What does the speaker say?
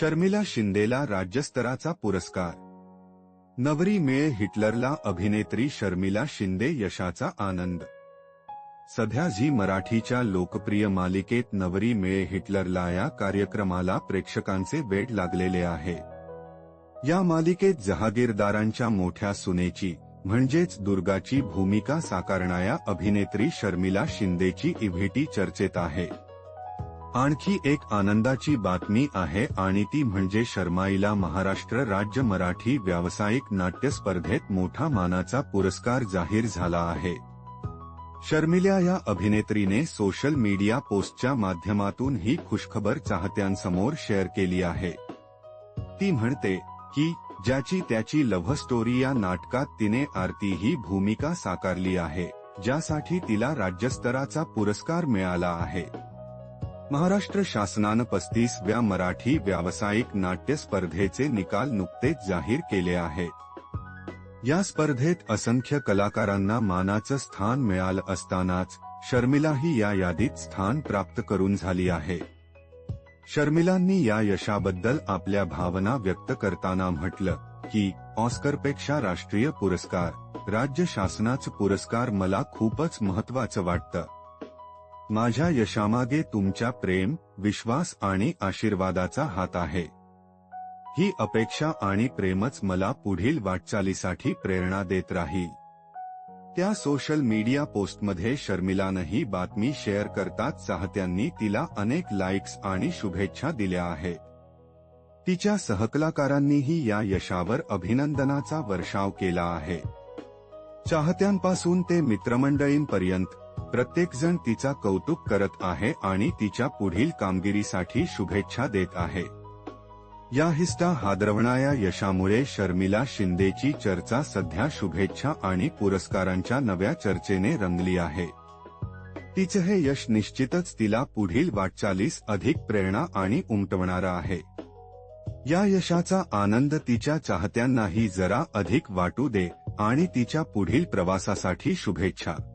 शर्मिला शिंदेला राज्यस्तराचा पुरस्कार. नवरी मेळ हिटलरला अभिनेत्री शर्मिला शिंदे यशाचा आनंद. सध्या झी मराठीच्या लोकप्रिय मालिकेत नवरी मेळ हिटलरला या कार्यक्रमाला प्रेक्षकांचे वेड लागलेले आहे. या मालिकेत जहागीरदारांच्या मोठ्या सुनेची म्हणजेच दुर्गाची भूमिका साकारणाऱ्या अभिनेत्री शर्मिला शिंदेची इव्हेटी चर्चेत आहे. आणखी एक आनंदाची बातमी आहे आणि ती म्हणजे शर्माईला महाराष्ट्र राज्य मराठी व्यावसायिक नाट्य स्पर्धेत मोठा मानाचा पुरस्कार जाहीर झाला आहे. शर्मिल्या या अभिनेत्रीने सोशल मीडिया पोस्टच्या माध्यमातून ही खुशखबर चाहत्यांसमोर शेअर केली आहे. ती म्हणते की ज्याची त्याची लव्ह स्टोरी या नाटकात तिने आरती ही भूमिका साकारली आहे ज्यासाठी तिला राज्यस्तराचा पुरस्कार मिळाला आहे. महाराष्ट्र शासनानं पस्तीसव्या मराठी व्यावसायिक नाट्य स्पर्धेचे निकाल नुकतेच जाहीर केले आहेत या स्पर्धेत असंख्य कलाकारांना मानाचं स्थान मिळालं असतानाच शर्मिलाही या यादीत स्थान प्राप्त करून झाली आहे. शर्मिलांनी या यशाबद्दल आपल्या भावना व्यक्त करताना म्हटलं की ऑस्करपेक्षा राष्ट्रीय पुरस्कार राज्य शासनाचं पुरस्कार मला खूपच महत्वाचं वाटतं. माझ्या यशामागे तुमच्या प्रेम विश्वास आणि आशीर्वादाचा हात आहे. ही अपेक्षा आणि प्रेमच मला पुढील वाटचालीसाठी प्रेरणा देत राहील. त्या सोशल मीडिया पोस्टमध्ये शर्मिलानं ही बातमी शेअर करताच चाहत्यांनी तिला अनेक लाईक्स आणि शुभेच्छा दिल्या आहेत. तिच्या सहकलाकारांनीही या यशावर अभिनंदनाचा वर्षाव केला आहे. चाहत्यांपासून ते मित्रमंडळींपर्यंत प्रत्येकजण तिचा कौतुक करत आहे आणि तिच्या पुढील कामगिरीसाठी शुभेच्छा देत आहे. या हिस्टा हादरवणाऱ्या यशामुळे शर्मिला शिंदेची चर्चा सध्या शुभेच्छा आणि पुरस्कारांच्या नव्या चर्चेने रंगली आहे. तिचं हे यश निश्चितच तिला पुढील वाटचालीस अधिक प्रेरणा आणि उमटवणारा आहे. या यशाचा आनंद तिच्या चाहत्यांनाही जरा अधिक वाटू दे आणि तिच्या पुढील प्रवासासाठी शुभेच्छा.